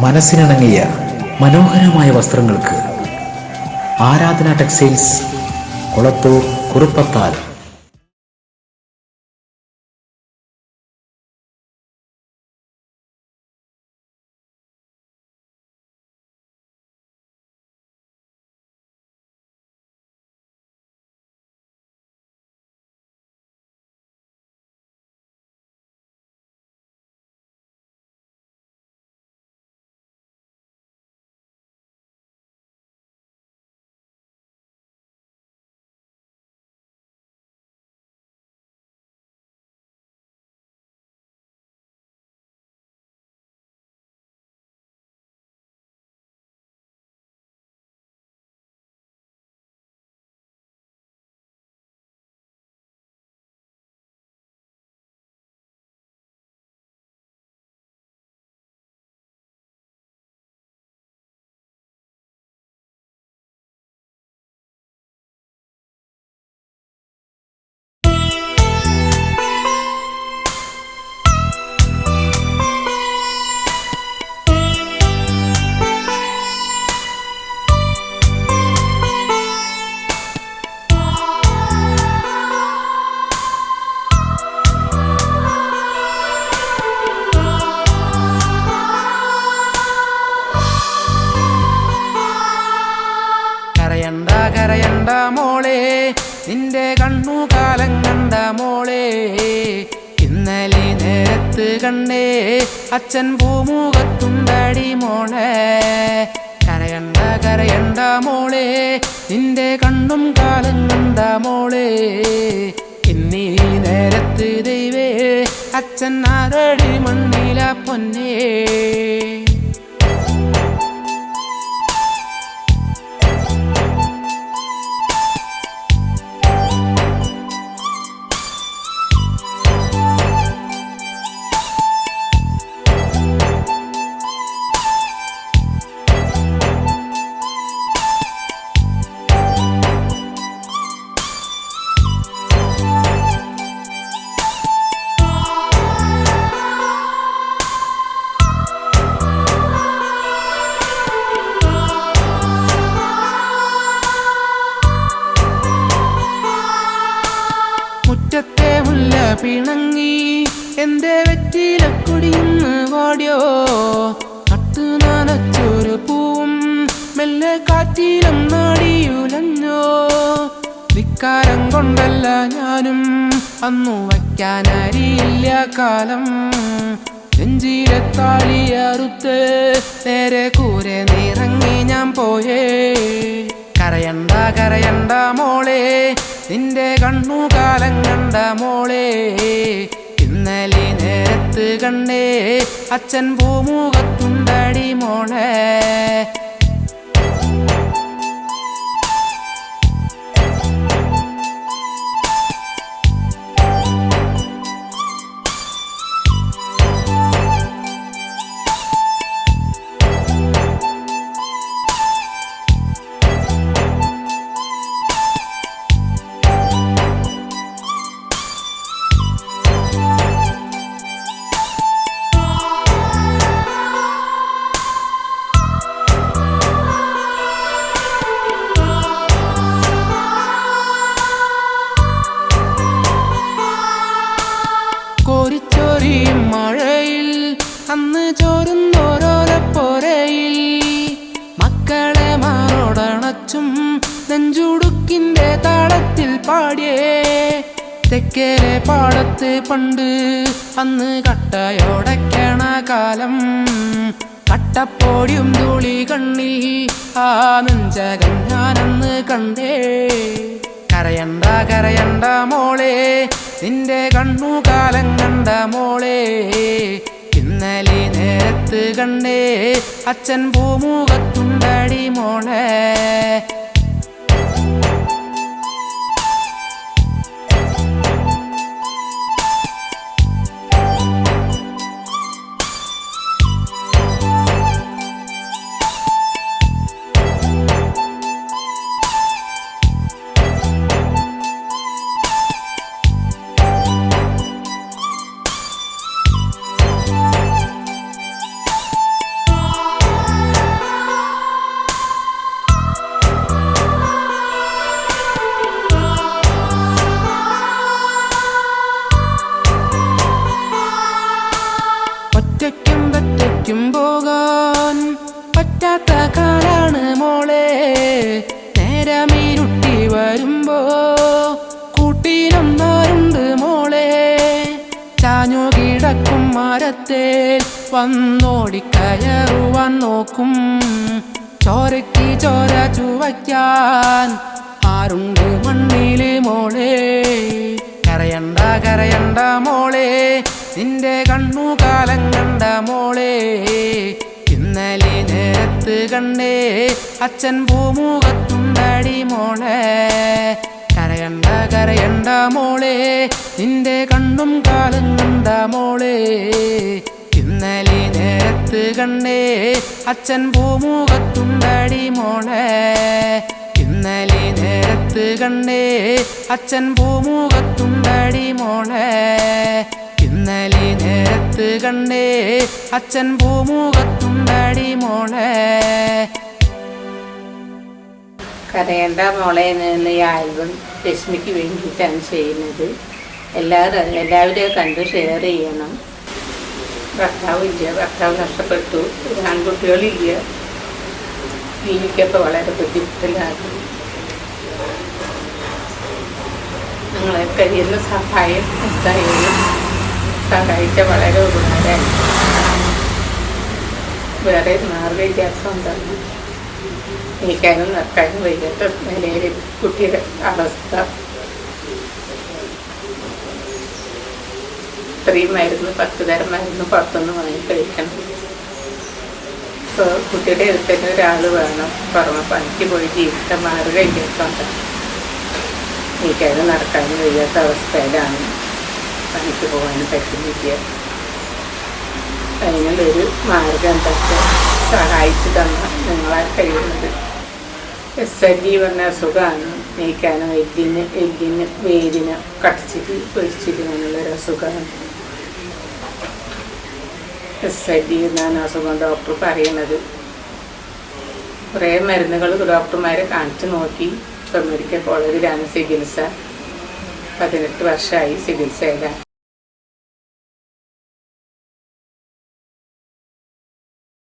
മനസ്സിനിണങ്ങിയ മനോഹരമായ വസ്ത്രങ്ങൾക്ക് ആരാധന ടെക്സ്റ്റൈൽസ് കുളത്തൂർ കുറുപ്പത്താൽ ഇന്നലെ നേരത്ത് കണ്ടേ അച്ഛൻ പൂമുഖത്തുണ്ടടി മോളെ. കരയണ്ട കരയണ്ട മോളെ. നിന്റെ കണ്ണും കാലം കണ്ട മോളെ. ഇന്നീ നേരത്ത് ദൈവേ അച്ഛൻ ആരടി മണ്ണില പൊന്നേ. എന്റെ വെറ്റിലക്കൊടിയുന്ന് വാടിയോ? കട്ടു നനച്ചൊരു പൂവും മെല്ലെ കാറ്റിലും നാടിയുലഞ്ഞോ? ധിക്കാരം കൊണ്ടല്ല ഞാനും അന്നു വയ്ക്കാൻ അരിയില്ല കാലം. നെഞ്ചിലെ താളിയറുത്ത് നേരെ കൂരെ നിറങ്ങി ഞാൻ പോയേ. കരയണ്ട കരയണ്ട മോളെ. നിന്റെ കണ്ണു കാലം കണ്ട മോളെ. ഇന്നലെ നേരത്ത് കണ്ടേ അച്ഛൻ ഭൂമുഖത്തുണ്ടടി മോളെ. കോരിച്ചോരിയും മഴയിൽ അന്ന് ചോരുന്നോരോരപ്പോരയിൽ മക്കളെ മാറോടണച്ചും നെഞ്ചുടുക്കിന്റെ താളത്തിൽ പാടിയേ. തെക്കേലെ പാടത്ത് പണ്ട് അന്ന് കട്ടയോടക്കണ കാലം. കട്ടപ്പോടിയും തുളി കണ്ണിൽ ആ നെഞ്ചകം ഞാനന്ന് കണ്ടേ. കരയണ്ട കരയണ്ട മോളെ. നിന്റെ കണ്ണു കാലം കണ്ട മോളെ. ഇന്നലെ നേരത്ത് കണ്ടേ അച്ഛൻ പൂമുഖത്തുണ്ടടി മോളെ. ശരിക്കും പോകാൻ പറ്റാത്ത കാലാണ് മോളെ. നേരമീരുട്ടി വരുമ്പോ കൂട്ടിയിലൊന്നാരുണ്ട് മോളെ. ചാഞ്ഞു കിടക്കും മരത്തെ വന്നോടിക്കയറുവാൻ നോക്കും. ചോരയ്ക്ക് ചോര ചുവയ്ക്കാൻ ആരുണ്ട് മണ്ണിൽ മോളെ? കരയണ്ട കരയണ്ട മോളെ. നിന്റെ കണ്ണു കാലം കണ്ട മോ കണ്ടേ അച്ഛൻ ഭൂമുഖത്തുണ്ടടി മോളെ. കരയണ്ട കരയണ്ട മോളെ നിന്റെ കണ്ണും കാലും കണ്ട മോളെ. ഇന്നലെ നേരത്ത് കണ്ടേ അച്ഛൻ ഭൂമുഖത്തുണ്ടടി മോളെ. ഇന്നലെ നേരത്ത് കണ്ടേ അച്ഛൻ ഭൂമുഖത്തുണ്ടടി മോളെ. ഇന്നലെ നേരത്ത് കണ്ടേ അച്ഛൻ ഭൂമുഖത്തുണ്ടടി മോളെ. കരയേണ്ട മോളെ എന്ന ഈ ആൽബം രശ്മിക്ക് വേണ്ടിയിട്ടാണ് ചെയ്യുന്നത്. എല്ലാവരും എല്ലാവരെയും കണ്ട് ഷെയർ ചെയ്യണം. ഭർത്താവ് ഇല്ല ഭർത്താവ് നഷ്ടപ്പെട്ടു ആൺകുട്ടികളില്ല എനിക്കൊക്കെ വളരെ ബുദ്ധിമുട്ടിലാകും ഞങ്ങളെ കഴിയുന്ന സഹായം എന്തായാലും സഹായിച്ച വളരെ ഉപകാരമായി വേറെ മാർഗവ്യത്യാസം തന്നെ നീക്കാനും നടക്കാനും വയ്യാത്ത നിലയിൽ കുട്ടിയുടെ അവസ്ഥ. ഇത്രയും മരുന്ന് പത്ത് തരം മരുന്ന് പുറത്തുനിന്ന് വാങ്ങി കഴിക്കണം. ഇപ്പോൾ കുട്ടിയുടെ അടുത്ത് തന്നെ ഒരാൾ വേണം പുറമെ പണിക്ക് പോയി ജീവിത മാർഗം ഇല്ലാത്തതുകൊണ്ട്. നീക്കാനും നടക്കാനും വയ്യാത്ത അവസ്ഥയിലാണ് പണിക്ക് പോകാനും പറ്റുന്നില്ല. അതിനുള്ളൊരു മാർഗം എന്തൊക്കെ സഹായിച്ചു തന്ന നിങ്ങളാൽ കഴിയുന്നത്? എസ് എൽ ഡി പറഞ്ഞ അസുഖമാണ്. നീക്കാനും എല്ലിന് എല്ലിന് വേരിന് കടിച്ചിട്ട് പൊഴിച്ചിരിക്കാനുള്ളൊരു അസുഖമാണ്. എസ് എൽ ഡി എന്നാണ് അസുഖം ഡോക്ടർ പറയുന്നത്. കുറേ മരുന്നുകൾ ഡോക്ടർമാരെ കാണിച്ചു നോക്കി. ഇപ്പം മെഡിക്കൽ കോളേജിലാണ് ചികിത്സ. പതിനെട്ട് വർഷമായി ചികിത്സയിലാണ്.